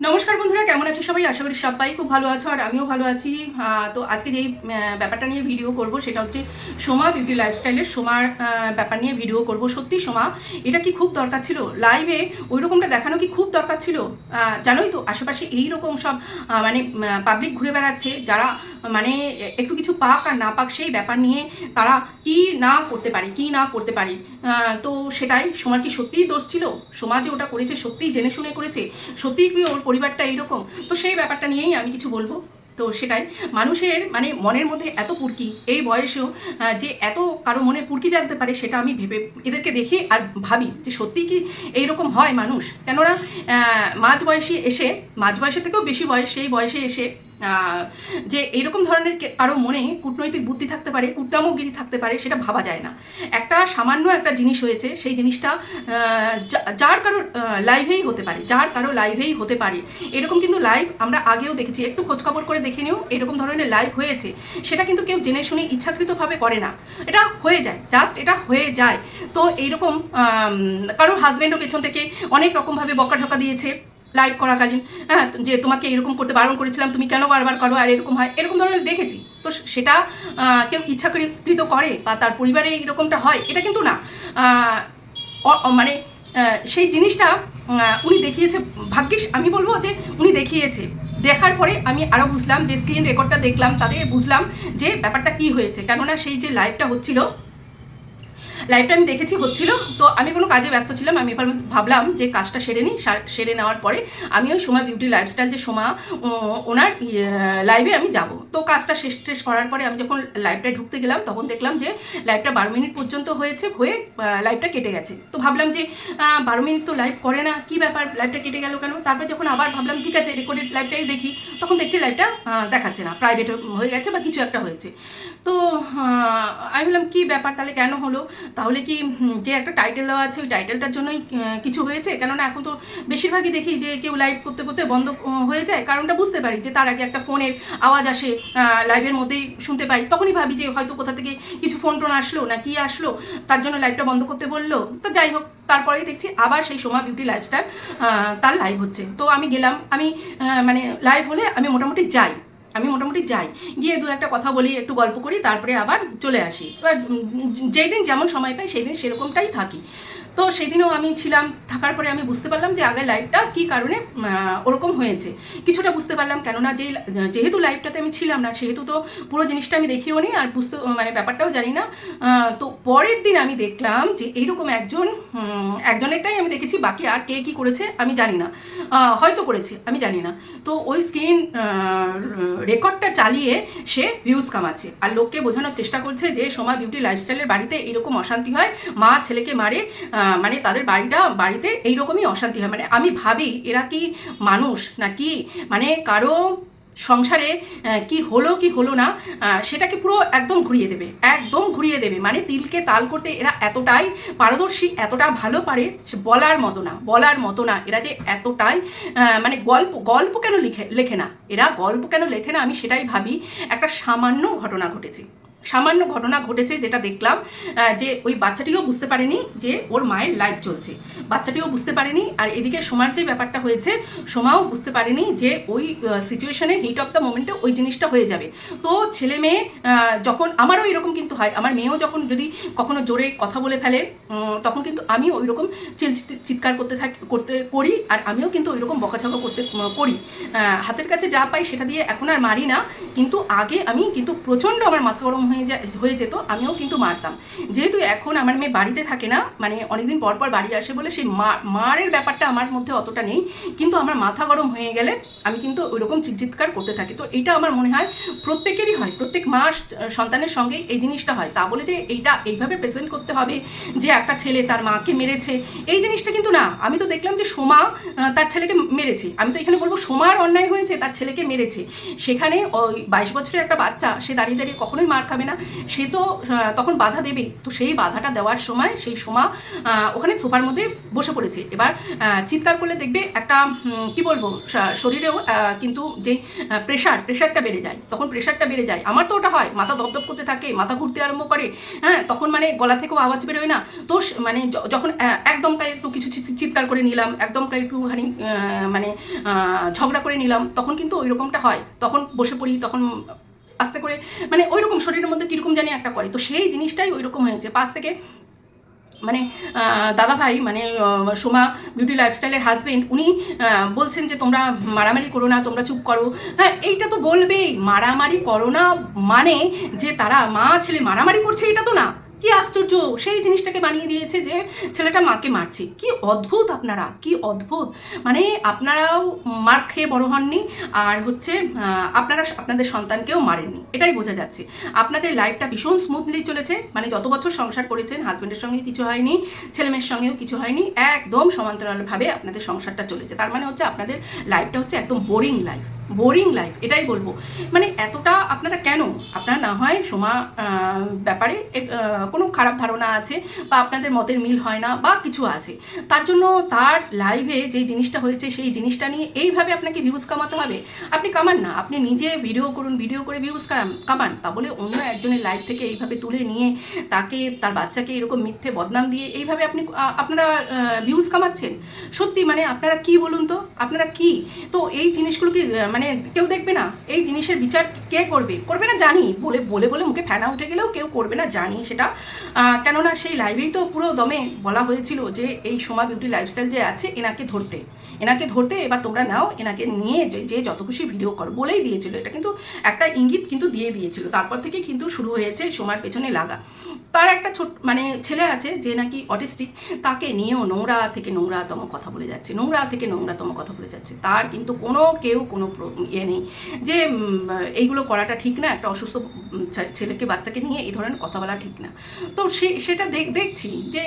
নমস্কার বন্ধুরা, কেমন আছো সবাই? আশা করি সবাই খুব ভালো আছো আর আমিও ভালো আছি। তো আজকে যেই ব্যাপারটা নিয়ে ভিডিও করব সেটা হচ্ছে সোমা বিউটি লাইফস্টাইলের সোমার ব্যাপার নিয়ে ভিডিও করব। সত্যি সোমা, এটা কি খুব দরকার ছিল? লাইভে ওই রকমটা দেখানো কি খুব দরকার ছিল? জানোই তো, আশেপাশে এই রকম সব মানে পাবলিক ঘুরে বেড়াচ্ছে, যারা মানে একটু কিছু পাক আর না পাক সেই ব্যাপার নিয়ে তারা কি না করতে পারে, কি না করতে পারে? তো সেটাই, সোমার কি সত্যিই দোষ ছিল? সমাজে ওটা করেছে সত্যিই জেনে শুনে করেছে? সত্যিই কি ওর পরিবারটা এইরকম, তো সেই ব্যাপারটা নিয়েই আমি কিছু বলব। তো সেটাই, মানুষের মানে মনের মধ্যে এত পুরকি, এই বয়সেও যে এত কারও মনে পুরকি জানতে পারে সেটা আমি ভেবে এদেরকে দেখি আর ভাবি যে সত্যি কি এইরকম হয় মানুষ? কেননা মাঝ বয়সে এসে মাঝ বয়সে থেকেও বেশি বয়স, সেই বয়সে এসে যে এইরকম ধরনের কারও মনে কূটনৈতিক বুদ্ধি থাকতে পারে কূটনামগিরি থাকতে পারে, সেটা ভাবা যায় না। একটা সামান্য একটা জিনিস হয়েছে, সেই জিনিসটা যার কারও লাইভেই হতে পারে, যার কারও লাইভেই হতে পারে। এরকম কিন্তু লাইভ আমরা আগেও দেখেছি, একটু খোঁজখবর করে দেখে নিও, এরকম ধরনের লাইভ হয়েছে। সেটা কিন্তু কেউ জেনে শুনে ইচ্ছাকৃতভাবে করে না। এটা হয়ে যায় জাস্ট এটা হয়ে যায়। তো এইরকম কারোর হাজব্যান্ডও পেছন থেকে অনেক রকমভাবে বকা বকাঝকা দিয়েছে। লাইভ করাকালীন হ্যাঁ যে তোমাকে এরকম করতে বারণ করেছিলাম, তুমি কেন বারবার করো আর এরকম হয়? এরকম ধরনের দেখেছি। তো সেটা কেউ ইচ্ছাকৃত করে বা তার পরিবারে এরকমটা হয়, এটা কিন্তু না। মানে সেই জিনিসটা উনি দেখিয়েছে। ভাগ্যিস, আমি বলব যে উনি দেখিয়েছে। দেখার পরে আমি আরও বুঝলাম যে স্ক্রিন রেকর্ডটা দেখলাম, তাতে বুঝলাম যে ব্যাপারটা কি হয়েছে। কেননা সেই যে লাইভটা হচ্ছিল লাইভটা আমি দেখেছি, হচ্ছিল। তো আমি কোনো কাজে ব্যস্ত ছিলাম, আমি এবার ভাবলাম যে কাজটা সেরে নিই, সেরে নেওয়ার পরে আমি ওই সময় বিউটি লাইফস্টাইল যে সময় ওনার লাইভে আমি যাব। তো কাজটা শেষ টেস করার পরে আমি যখন লাইভটায় ঢুকতে গেলাম, তখন দেখলাম যে লাইভটা বারো মিনিট পর্যন্ত হয়েছে, হয়ে লাইভটা কেটে গেছে। তো ভাবলাম যে বারো মিনিট তো লাইভ করে না, কি ব্যাপার লাইভটা কেটে গেল কেন? তারপরে যখন আবার ভাবলাম, ঠিক আছে রেকর্ডেড লাইভটাই দেখি, তখন দেখছি লাইভটা দেখাচ্ছে না প্রাইভেট হয়ে গেছে বা কিছু একটা হয়েছে। তো আমি বললাম কী ব্যাপার, তাহলে কেন হলো? তাহলে কি যে একটা টাইটেল দেওয়া আছে, ওই টাইটেলটার জন্যই কিছু হয়েছে? কেননা এখন তো বেশিরভাগই দেখি যে কেউ লাইভ করতে করতে বন্ধ হয়ে যায়। কারণটা বুঝতে পারি যে তার আগে একটা ফোনের আওয়াজ আসে লাইভের মধ্যেই শুনতে পাই। তখনই ভাবি যে হয়তো কোথা থেকে কিছু ফোন টোন আসলো না কি আসলো, তার জন্য লাইভটা বন্ধ করতে বলল। তো যাই হোক, তারপরেই দেখছি আবার সেই সোমা বিউটি লাইফস্টাইল তার লাইভ হচ্ছে। তো আমি গেলাম, আমি মানে লাইভ হলে আমি মোটামুটি যাই। আমি মোটামুটি যাই। গিয়ে দু একটা কথা বলি, একটু গল্প করি, তারপরে আবার চলে আসি। এবার যেই দিন যেমন সময় পাই, সেই দিন সেরকমটাই থাকি। তো সেদিনও আমি ছিলাম, থাকার পরে আমি বুঝতে পারলাম যে আগে লাইভটা কী কারণে ওরকম হয়েছে। কিছুটা বুঝতে পারলাম, কেননা যেই যেহেতু লাইভটাতে আমি ছিলাম না, সেহেতু তো পুরো জিনিসটা আমি দেখিও নি, আর বুঝতে মানে ব্যাপারটাও জানি না। তো পরের দিন আমি দেখলাম যে এইরকম একজন একজনেরটাই আমি দেখেছি, বাকি আর কে কী করেছে আমি জানি না। হয়তো করেছে, আমি জানি না। তো ওই স্ক্রিন রেকর্ডটা চালিয়ে সে ভিউজ কামাচ্ছে। আর লোককে বোঝানোর চেষ্টা করছে যে, সোমা বিউটি লাইফস্টাইলের বাড়িতে এরকম অশান্তি হয়, মা ছেলেকে মারে মানে তাদের বাড়িটা, বাড়িতে এইরকমই অশান্তি হয়। মানে আমি ভাবি, এরা কি মানুষ নাকি? মানে কারও সংসারে কি হলো কি হলো না সেটাকে পুরো একদম ঘুরিয়ে দেবে, একদম ঘুরিয়ে দেবে। মানে তিলকে তাল করতে এরা এতটাই পারদর্শী, এতটা ভালো পারে বলার মতো না, বলার মতো না। এরা যে এতটাই মানে গল্প গল্প কেন লিখে, লেখে না? এরা গল্প কেন লেখে না? আমি সেটাই ভাবি, একটা সামান্য ঘটনা ঘটেছে। সামান্য ঘটনা ঘটেছে যেটা দেখলাম যে ওই বাচ্চাটিও বুঝতে পারেনি যে ওর মায়ের লাইফ চলছে। বাচ্চাটিও বুঝতে পারেনি, আর এদিকে সোমার যে ব্যাপারটা হয়েছে, সোমাও বুঝতে পারেনি যে ওই সিচুয়েশনে হিট অফ দ্য মোমেন্টে ওই জিনিসটা হয়ে যাবে। তো ছেলে মেয়ে যখন আমারও এরকম কিন্তু হয়, আমার মেয়েও যখন যদি কখনো জোরে কথা বলে ফেলে তখন কিন্তু আমি ওই রকম চিৎকার করতে থাকি, করতে করি, আর আমিও কিন্তু ওই রকম বকাঝকা করতে করি। হাতের কাছে যা পাই সেটা দিয়ে এখন আর মারি না, কিন্তু আগে আমি কিন্তু প্রচণ্ড আমার মাথা গরম হয়ে যায়, হয়ে যেত, আমিও কিন্তু মারতাম। যেহেতু এখন আমার মেয়ে বাড়িতে থাকে না মানে অনেকদিন পর পর বাড়ি আসে বলে সেই মা, মারের ব্যাপারটা আমার মধ্যে অতটা নেই। কিন্তু আমার মাথা গরম হয়ে গেলে আমি কিন্তু ওই রকম চিৎকার করতে থাকি। তো এটা আমার মনে হয় প্রত্যেকেরই হয়, প্রত্যেক মাস সন্তানের সঙ্গে এই জিনিসটা হয়। তা বলে যে এইটা এইভাবে প্রেজেন্ট করতে হবে যে একটা ছেলে তার মাকে মেরেছে। এই জিনিসটা কিন্তু না, আমি তো দেখলাম যে সোমা তার ছেলেকে মেরেছে। আমি তো এখানে বলব সোমার অন্যায় হয়েছে, তার ছেলেকে মেরেছে। সেখানে ওই বাইশ বছরের একটা বাচ্চা, সে দাঁড়িয়ে দাঁড়িয়ে কখনোই মার খাবে পারবে না। সে তো তখন বাধা দেবে। তো সেই বাধাটা দেওয়ার সময়, সেই সোমা ওখানে সোফার মধ্যে বসে পড়েছে। এবার চিৎকার করলে দেখবে একটা কি বলব শরীরেও কিন্তু যে প্রেশার প্রেশারটা বেড়ে যায়। তখন প্রেশারটা বেড়ে যায়। আমার তো ওটা হয়। মাথা দপদপ করতে থাকে, মাথা ঘুরতে আরম্ভ করে হ্যাঁ? তখন মানে গলা থেকেও আওয়াজ বেরোয় না। তো মানে যখন একদম কাই একটু কিছু চিৎ- চিৎকার করে নিলাম, একদম কাই একটুখানি মানে ঝগড়া করে নিলাম, তখন কিন্তু ওই রকমটা হয়। তখন বসে পড়ি, তখন আস্তে করে মানে ওই রকম শরীরের মধ্যে কীরকম জানি একটা করে। তো সেই জিনিসটাই ওই রকম হয়েছে। পাশ থেকে মানে দাদা ভাই মানে সোমা বিউটি লাইফস্টাইলের হাজব্যান্ড উনি বলছেন যে, তোমরা মারামারি করো না, তোমরা চুপ করো। হ্যাঁ এইটা তো বলবেই। মারামারি করো না মানে যে তারা মা ছেলে মারামারি করছে, এটা তো না। আশ্চর্য, সেই জিনিসটাকে বানিয়ে দিয়েছে যে ছেলেটা মাকে মারছে। কি অদ্ভুত আপনারা, কি অদ্ভুত। মানে আপনারাও মার খেয়ে বড় হননি, আর হচ্ছে আপনারা আপনাদের সন্তানকেও মারেননি। এটাই বোঝা যাচ্ছে। আপনাদের লাইফটা ভীষণ স্মুথলি চলেছে। মানে যত বছর সংসার করেছেন হাজব্যান্ডের সঙ্গে কিছু হয়নি ছেলেমেয়ের সঙ্গেও কিছু হয়নি, একদম সমান্তরালভাবে আপনাদের সংসারটা চলেছে। তার মানে হচ্ছে আপনাদের লাইফটা হচ্ছে একদম বোরিং লাইফ বোরিং লাইফ এটাই বলব। মানে এতটা আপনারা কেন? আপনার না হয় সোমা ব্যাপারে কোনো খারাপ ধারণা আছে বা আপনাদের মতের মিল হয় না বা কিছু আছে। তার জন্য তার লাইভে যে জিনিসটা হয়েছে সেই জিনিসটা নিয়ে এইভাবে আপনাকে ভিউজ কামাতে হবে। আপনি কামান না আপনি নিজে ভিডিও করুন ভিডিও করে ভিউজ কামান। তা বলে অন্য একজনের লাইভ থেকে এইভাবে তুলে নিয়ে তাকে তার বাচ্চাকে এরকম মিথ্যে বদনাম দিয়ে এইভাবে আপনি আপনারা ভিউজ কামাচ্ছেন? সত্যি মানে আপনারা কি বলুন তো? আপনারা কি? তো এই জিনিসগুলো কি আহ, মানে কেউ দেখবে না। এই জিনিসের বিচার কে করবে? করবে না জানি। বলে বলে বলে মুখে ফেনা উঠে গেলেও কেউ করবে না জানি সেটা। কেননা সেই লাইভেই তো পুরো দমে বলা হয়েছিল যে এই সোমা বিউটি লাইফস্টাইল যে আছে, এনাকে ধরতে। এনাকে ধরতে এবার তোমরা নাও, এনাকে নিয়ে যে- যত খুশি ভিডিও করো। বলেই দিয়েছিল। এটা কিন্তু একটা ইঙ্গিত কিন্তু দিয়ে দিয়েছিল। তারপর থেকে কিন্তু শুরু হয়েছে সোমার পেছনে লাগা। তার একটা ছোট মানে ছেলে আছে যে নাকি অটিস্টিক তাকে নিয়েও নোংরা থেকে নোংরাতম কথা বলে যাচ্ছে। নোংরা থেকে নোংরাতম কথা বলে যাচ্ছে। তার কিন্তু কোনো কেউ কোনো ইয়ে নেই। যে এইগুলো করাটা ঠিক না, একটা অসুস্থ ছেলেকে, বাচ্চাকে নিয়ে এই ধরনের কথা বলা ঠিক না। তো সে, সেটা দেখ দেখছি যে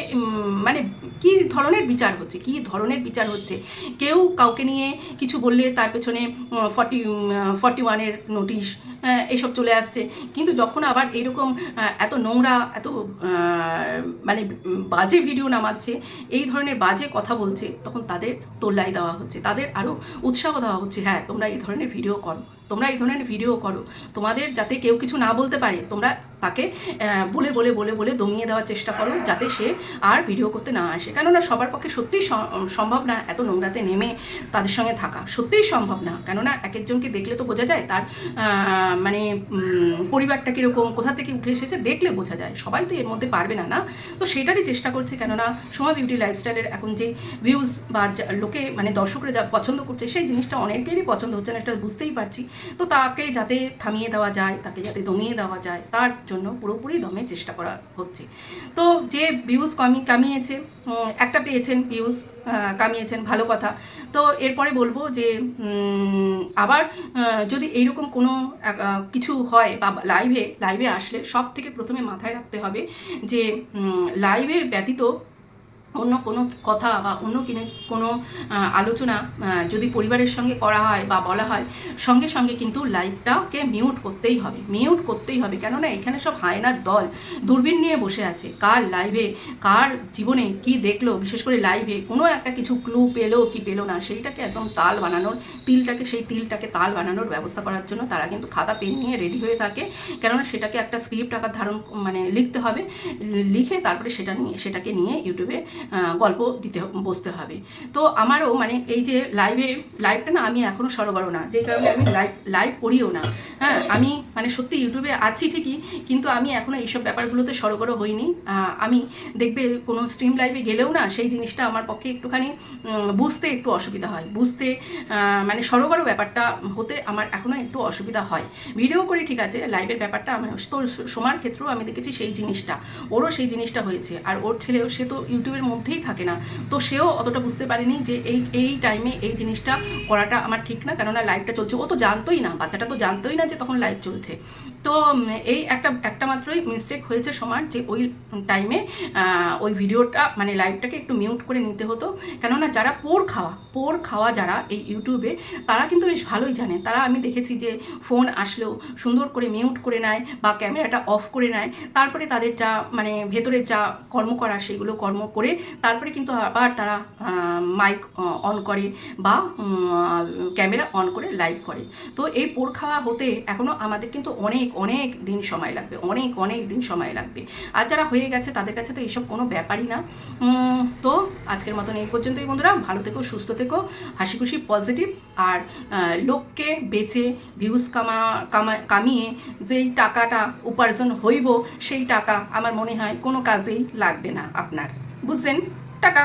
মানে কি ধরনের বিচার হচ্ছে, কি ধরনের বিচার হচ্ছে? কেউ কাউকে নিয়ে কিছু বললে তার পেছনে ফর্টি ফর্টি ওয়ানের নোটিশ এসব চলে আসছে। কিন্তু যখন আবার এরকম এত নোংরা, এত মানে বাজে ভিডিও নামাচ্ছে, এই ধরনের বাজে কথা বলছে, তখন তাদের তোল্লাই দেওয়া হচ্ছে, তাদের আরও উৎসাহ দেওয়া হচ্ছে হ্যাঁ তোমরা এই ধরনের ভিডিও করো। তোমরা এই ধরনের ভিডিও করো। তোমাদের যাতে কেউ কিছু না বলতে পারে, তোমরা তাকে বলে বলে বলে বলে দমিয়ে দেওয়ার চেষ্টা করো যাতে সে আর ভিডিও করতে না আসে। কেননা সবার পক্ষে সত্যিই সম্ভব না এত নোংরাতে নেমে তাদের সঙ্গে থাকা। সত্যিই সম্ভব না। কেননা এক একজনকে দেখলে তো বোঝা যায় তার মানে পরিবারটা কীরকম, কোথা থেকে উঠে এসেছে দেখলে বোঝা যায়। সবাই তো এর মধ্যে পারবে না না? তো সেটারই চেষ্টা করছে। কেননা সোমা বিউটি লাইফস্টাইলের এখন যে ভিউজ বা লোকে মানে দর্শকরা যা পছন্দ করছে, সেই জিনিসটা অনেকেরই পছন্দ হচ্ছে না এটা বুঝতেই পারছি। তো তাকে যাতে থামিয়ে দেওয়া যায়, তাকে যাতে দমিয়ে দেওয়া যায়, তার জন্য পুরোপুরি দমে চেষ্টা করা হচ্ছে। তো যে ভিউজ কমি, কামিয়েছে একটা পেয়েছেন ভিউজ কামিয়েছেন, ভালো কথা। তো এরপরে বলব যে আবার যদি এইরকম কোনো কিছু হয় বা লাইভে লাইভে আসলে সব থেকে প্রথমে মাথায় রাখতে হবে যে লাইভের ব্যতীত অন্য কোনো কথা বা অন্য কিনে কোনো আলোচনা যদি পরিবারের সঙ্গে করা হয় বা বলা হয়, সঙ্গে সঙ্গে কিন্তু লাইভটাকে মিউট করতেই হবে। মিউট করতেই হবে। কেননা এখানে সব হায়নার দল দূরবীন নিয়ে বসে আছে। কার লাইভে কার জীবনে কি দেখল, বিশেষ করে লাইভে কোনো একটা কিছু ক্লু পেল কি পেল না, সেইটাকে একদম তাল বানানোর, তিলটাকে, সেই তিলটাকে তাল বানানোর ব্যবস্থা করার জন্য তারা কিন্তু খাতা পেন নিয়ে রেডি হয়ে থাকে। কেননা সেটাকে একটা স্ক্রিপ্ট আকার ধারণ মানে লিখতে হবে। লিখে তারপরে সেটা নিয়ে, সেটাকে নিয়ে ইউটিউবে গল্প দিতে বসতে হবে। তো আমারও মানে এই যে লাইভে লাইভটা না আমি এখনও সরগর না যে কারণে আমি লাইভ লাইভ করিও না। হ্যাঁ আমি মানে সত্যি ইউটিউবে আছি ঠিকই, কিন্তু আমি এখনও এইসব ব্যাপারগুলোতে সরগর হইনি। আমি দেখবে কোনো স্ট্রিম লাইভে গেলেও না সেই জিনিসটা আমার পক্ষে একটুখানি বুঝতে একটু অসুবিধা হয়। বুঝতে মানে সরগর ব্যাপারটা হতে আমার এখনও একটু অসুবিধা হয়। ভিডিও করি ঠিক আছে লাইভের ব্যাপারটা আমার তো সোমার ক্ষেত্রেও আমি দেখেছি সেই জিনিসটা। ওরও সেই জিনিসটা হয়েছে। আর ওর ছেলেও, সে তো ইউটিউবের মধ্যেই থাকে না। তো সেও অতটা বুঝতে পারেনি যে এই এই টাইমে এই জিনিসটা করাটা আমার ঠিক না। কেননা লাইভটা চলছে। ও তো জানতোই না, বাচ্চাটা তো জানতোই না যে তখন লাইভ চলছে। তো এই একটা একটা মাত্রই মিস্টেক হয়েছে সমার যে ওই টাইমে ওই ভিডিওটা মানে লাইভটাকে একটু মিউট করে নিতে হতো। কেননা যারা পোর খাওয়া পোর খাওয়া যারা এই ইউটিউবে তারা কিন্তু বেশ ভালোই জানে। তারা আমি দেখেছি যে ফোন আসলেও সুন্দর করে মিউট করে নেয় বা ক্যামেরাটা অফ করে নেয়। তারপরে তাদের যা মানে ভেতরের যা কর্ম করা, সেগুলো কর্ম করে তারপরে কিন্তু আবার তারা মাইক অন করে বা ক্যামেরা অন করে লাইভ করে। তো এই পোর খাওয়া হতে এখনও আমাদের কিন্তু অনেক অনেক দিন সময় লাগবে, অনেক অনেক দিন সময় লাগবে। আর যারা হয়ে গেছে, তাদের কাছে তো এইসব কোনো ব্যাপারই না। তো আজকের মতন এই পর্যন্তই বন্ধুরা। ভালো থেকো, সুস্থ থেকো, হাসি খুশি পজিটিভ আর লোককে বেচে ভিউজ কামা কামা, কামিয়ে যেই টাকাটা উপার্জন হইব, সেই টাকা আমার মনে হয় কোনো কাজেই লাগবে না আপনার। বুঝছেন? টাকা